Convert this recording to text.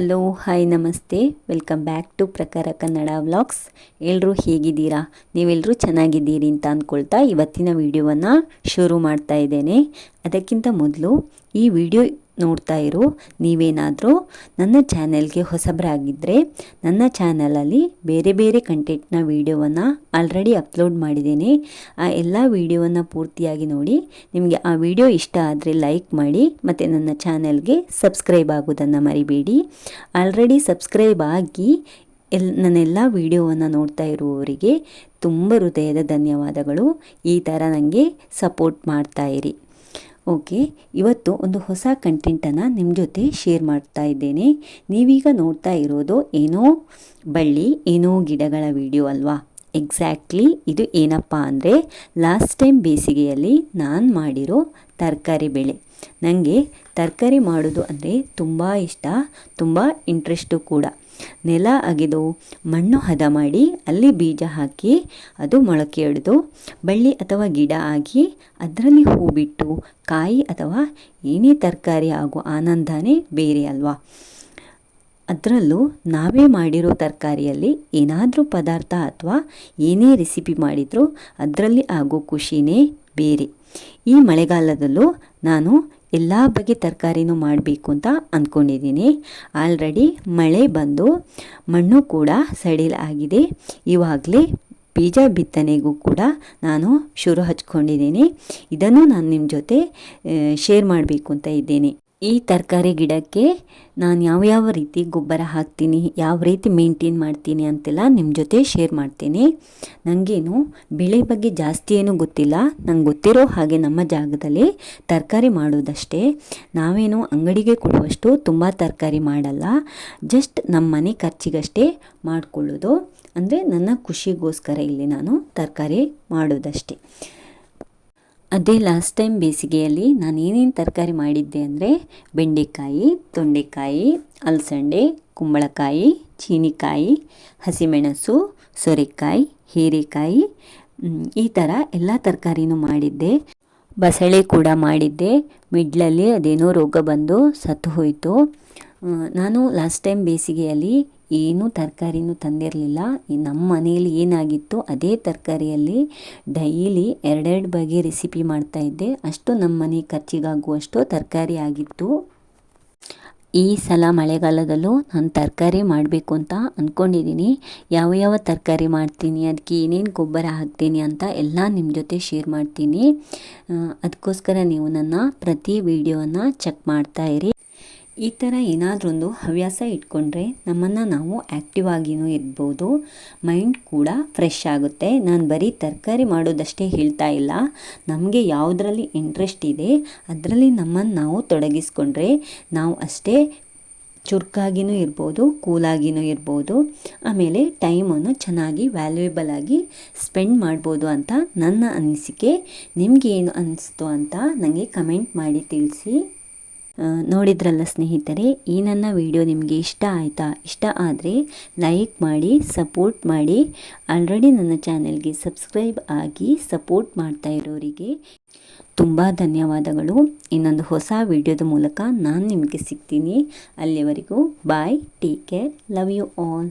Hello, hi, ನಮಸ್ತೆ. Welcome back to Prakara Kannada vlogs. ಎಲ್ಲರೂ ಹೇಗಿದ್ದೀರಾ? ನೀವೆಲ್ಲರೂ ಚೆನ್ನಾಗಿದ್ದೀರಿ ಅಂತ ಅಂದ್ಕೊಳ್ತಾ ಇವತ್ತಿನ ವಿಡಿಯೋವನ್ನು ಶುರು ಮಾಡ್ತಾ ಇದ್ದೇನೆ. ಅದಕ್ಕಿಂತ ಮೊದಲು ಈ ವಿಡಿಯೋ ನೋಡ್ತಾ ಇರು. ನೀವೇನಾದರೂ ನನ್ನ ಚಾನೆಲ್ಗೆ ಹೊಸಬರಾಗಿದ್ದರೆ ನನ್ನ ಚಾನಲಲ್ಲಿ ಬೇರೆ ಬೇರೆ ಕಂಟೆಂಟ್ನ ವೀಡಿಯೋವನ್ನು ಆಲ್ರೆಡಿ ಅಪ್ಲೋಡ್ ಮಾಡಿದ್ದೇನೆ. ಆ ಎಲ್ಲ ವೀಡಿಯೋವನ್ನು ಪೂರ್ತಿಯಾಗಿ ನೋಡಿ. ನಿಮಗೆ ಆ ವಿಡಿಯೋ ಇಷ್ಟ ಆದರೆ ಲೈಕ್ ಮಾಡಿ ಮತ್ತು ನನ್ನ ಚಾನೆಲ್ಗೆ ಸಬ್ಸ್ಕ್ರೈಬ್ ಆಗೋದನ್ನು ಮರಿಬೇಡಿ. ಆಲ್ರೆಡಿ ಸಬ್ಸ್ಕ್ರೈಬ್ ಆಗಿ ಎಲ್ ನನ್ನೆಲ್ಲ ವೀಡಿಯೋವನ್ನು ನೋಡ್ತಾ ಇರುವವರಿಗೆ ತುಂಬ ಹೃದಯದ ಧನ್ಯವಾದಗಳು. ಈ ಥರ ನನಗೆ ಸಪೋರ್ಟ್ ಮಾಡ್ತಾ ಇರಿ. ಓಕೆ, ಇವತ್ತು ಒಂದು ಹೊಸ ಕಂಟೆಂಟನ್ನು ನಿಮ್ಮ ಜೊತೆ ಶೇರ್ ಮಾಡ್ತಾ ಇದ್ದೇನೆ. ನೀವೀಗ ನೋಡ್ತಾ ಇರೋದು ಏನೋ ಬಳ್ಳಿ, ಏನೋ ಗಿಡಗಳ ವಿಡಿಯೋ ಅಲ್ವಾ? ಎಕ್ಸಾಕ್ಟ್ಲಿ ಇದು ಏನಪ್ಪ ಅಂದರೆ ಲಾಸ್ಟ್ ಟೈಮ್ ಬೇಸಿಗೆಯಲ್ಲಿ ನಾನು ಮಾಡಿರೋ ತರಕಾರಿ ಬೆಳೆ. ನನಗೆ ತರಕಾರಿ ಮಾಡೋದು ಅಂದರೆ ತುಂಬ ಇಷ್ಟ, ತುಂಬ ಇಂಟ್ರೆಸ್ಟು ಕೂಡ. ನೆಲ ಅಗೆದು ಮಣ್ಣು ಹದ ಮಾಡಿ ಅಲ್ಲಿ ಬೀಜ ಹಾಕಿ ಅದು ಮೊಳಕೆ ಹಿಡಿದು ಬಳ್ಳಿ ಅಥವಾ ಗಿಡ ಆಗಿ ಅದರಲ್ಲಿ ಹೂ ಬಿಟ್ಟು ಕಾಯಿ ಅಥವಾ ಏನೇ ತರಕಾರಿ ಆಗೋ ಆನಂದನೇ ಬೇರೆ ಅಲ್ವಾ? ಅದರಲ್ಲೂ ನಾವೇ ಮಾಡಿರೋ ತರಕಾರಿಯಲ್ಲಿ ಏನಾದರೂ ಪದಾರ್ಥ ಅಥವಾ ಏನೇ ರೆಸಿಪಿ ಮಾಡಿದರೂ ಅದರಲ್ಲಿ ಆಗೋ ಖುಷಿನೇ ಬೇರೆ. ಈ ಮಳೆಗಾಲದಲ್ಲೂ ನಾನು ಎಲ್ಲ ಬಗೆ ತರಕಾರಿನೂ ಮಾಡಬೇಕು ಅಂತ ಅಂದ್ಕೊಂಡಿದ್ದೀನಿ ಆಲ್ರೆಡಿ ಮಳೆ ಬಂದು ಮಣ್ಣು ಕೂಡ ಸಡಿಲ್ ಆಗಿದೆ. ಇವಾಗಲೇ ಬೀಜ ಬಿತ್ತನೆಗೂ ಕೂಡ ನಾನು ಶುರು ಹಚ್ಕೊಂಡಿದ್ದೀನಿ. ಇದನ್ನು ನಾನು ನಿಮ್ಮ ಜೊತೆ ಶೇರ್ ಮಾಡಬೇಕು ಅಂತ ಇದ್ದೇನೆ. ಈ ತರಕಾರಿ ಗಿಡಕ್ಕೆ ನಾನು ಯಾವ ಯಾವ ರೀತಿ ಗೊಬ್ಬರ ಹಾಕ್ತೀನಿ, ಯಾವ ರೀತಿ ಮೇಂಟೈನ್ ಮಾಡ್ತೀನಿ ಅಂತೆಲ್ಲ ನಿಮ್ಮ ಜೊತೆ ಶೇರ್ ಮಾಡ್ತೀನಿ. ನನಗೇನು ಬೆಳೆ ಬಗ್ಗೆ ಜಾಸ್ತಿ ಏನೂ ಗೊತ್ತಿಲ್ಲ, ನಂಗೆ ಗೊತ್ತಿರೋ ಹಾಗೆ ನಮ್ಮ ಜಾಗದಲ್ಲಿ ತರಕಾರಿ ಮಾಡೋದಷ್ಟೇ ನಾವೇನು ಅಂಗಡಿಗೆ ಕೊಡುವಷ್ಟು ತುಂಬ ತರಕಾರಿ ಮಾಡಲ್ಲ, ಜಸ್ಟ್ ನಮ್ಮ ಮನೆ ಖರ್ಚಿಗಷ್ಟೇ ಮಾಡಿಕೊಳ್ಳೋದು. ಅಂದರೆ ನನ್ನ ಖುಷಿಗೋಸ್ಕರ ಇಲ್ಲಿ ನಾನು ತರಕಾರಿ ಮಾಡೋದಷ್ಟೇ ಅದೇ ಲಾಸ್ಟ್ ಟೈಮ್ ಬೇಸಿಗೆಯಲ್ಲಿ ನಾನು ಏನೇನು ತರಕಾರಿ ಮಾಡಿದ್ದೆ ಅಂದರೆ ಬೆಂಡೆಕಾಯಿ, ತೊಂಡೆಕಾಯಿ, ಅಲಸಂಡೆ, ಕುಂಬಳಕಾಯಿ, ಚೀನಿಕಾಯಿ, ಹಸಿಮೆಣಸು, ಸೊರೆಕಾಯಿ, ಹೀರೆಕಾಯಿ ಈ ಥರ ಎಲ್ಲ ತರಕಾರಿನೂ ಮಾಡಿದ್ದೆ. ಬಸಳೆ ಕೂಡ ಮಾಡಿದ್ದೆ. ಮಿಡ್ಲಲ್ಲಿ ಅದೇನೋ ರೋಗ ಬಂದು ಸತ್ತು ಹೋಯಿತು. ನಾನು ಲಾಸ್ಟ್ ಟೈಮ್ ಬೇಸಿಗೆಯಲ್ಲಿ ಏನೂ ತರಕಾರಿನೂ ತಂದಿರಲಿಲ್ಲ. ನಮ್ಮ ಮನೆಯಲ್ಲಿ ಏನಾಗಿತ್ತು ಅದೇ ತರಕಾರಿಯಲ್ಲಿ ಡೈಲಿ ಎರಡೆರಡು ಬಗೆ ರೆಸಿಪಿ ಮಾಡ್ತಾಯಿದ್ದೆ ಅಷ್ಟು ನಮ್ಮ ಮನೆ ಖರ್ಚಿಗಾಗುವಷ್ಟು ತರಕಾರಿ ಆಗಿತ್ತು. ಈ ಸಲ ಮಳೆಗಾಲದಲ್ಲೂ ನಾನು ತರಕಾರಿ ಮಾಡಬೇಕು ಅಂತ ಅಂದ್ಕೊಂಡಿದ್ದೀನಿ ಯಾವ ಯಾವ ತರಕಾರಿ ಮಾಡ್ತೀನಿ ಅದಕ್ಕೆ ಏನೇನು ಗೊಬ್ಬರ ಹಾಕ್ತೀನಿ ಅಂತ ಎಲ್ಲ ನಿಮ್ಮ ಜೊತೆ ಶೇರ್ ಮಾಡ್ತೀನಿ. ಅದಕ್ಕೋಸ್ಕರ ನೀವು ನನ್ನ ಪ್ರತಿ ವಿಡಿಯೋನ ಚೆಕ್ ಮಾಡ್ತಾ ಇರಿ. ಈ ಥರ ಏನಾದರೊಂದು ಹವ್ಯಾಸ ಇಟ್ಕೊಂಡ್ರೆ ನಮ್ಮನ್ನು ನಾವು ಆ್ಯಕ್ಟಿವ್ ಆಗಿಯೂ ಇರ್ಬೋದು. ಮೈಂಡ್ ಕೂಡ ಫ್ರೆಶ್ ಆಗುತ್ತೆ. ನಾನು ಬರೀ ತರಕಾರಿ ಮಾಡೋದಷ್ಟೇ ಹೇಳ್ತಾ ಇಲ್ಲ. ನಮಗೆ ಯಾವುದರಲ್ಲಿ ಇಂಟ್ರೆಸ್ಟ್ ಇದೆ, ಅದರಲ್ಲಿ ನಮ್ಮನ್ನು ನಾವು ತೊಡಗಿಸ್ಕೊಂಡ್ರೆ ನಾವು ಅಷ್ಟೇ ಚುರುಕಾಗಿಯೂ ಇರ್ಬೋದು ಕೂಲಾಗಿಯೂ ಇರ್ಬೋದು. ಆಮೇಲೆ ಟೈಮನ್ನು ಚೆನ್ನಾಗಿ ವ್ಯಾಲ್ಯೂಯಬಲ್ ಆಗಿ ಸ್ಪೆಂಡ್ ಮಾಡ್ಬೋದು ಅಂತ ನನ್ನ ಅನಿಸಿಕೆ. ನಿಮಗೇನು ಅನ್ನಿಸ್ತು ಅಂತ ನನಗೆ ಕಮೆಂಟ್ ಮಾಡಿ ತಿಳಿಸಿ. ನೋಡಿದ್ರಲ್ಲ ಸ್ನೇಹಿತರೆ, ಈ ನನ್ನ ವಿಡಿಯೋ ನಿಮಗೆ ಇಷ್ಟ ಆಯಿತಾ? ಇಷ್ಟ ಆದರೆ ಲೈಕ್ ಮಾಡಿ ಸಪೋರ್ಟ್ ಮಾಡಿ. ಆಲ್ರೆಡಿ ನನ್ನ ಚಾನೆಲ್ಗೆ ಸಬ್ಸ್ಕ್ರೈಬ್ ಆಗಿ ಸಪೋರ್ಟ್ ಮಾಡ್ತಾ ಇರೋರಿಗೆ ತುಂಬ ಧನ್ಯವಾದಗಳು. ಇನ್ನೊಂದು ಹೊಸ ವಿಡಿಯೋದ ಮೂಲಕ ನಾನು ನಿಮಗೆ ಸಿಗ್ತೀನಿ. ಅಲ್ಲಿವರೆಗೂ bye take care love you all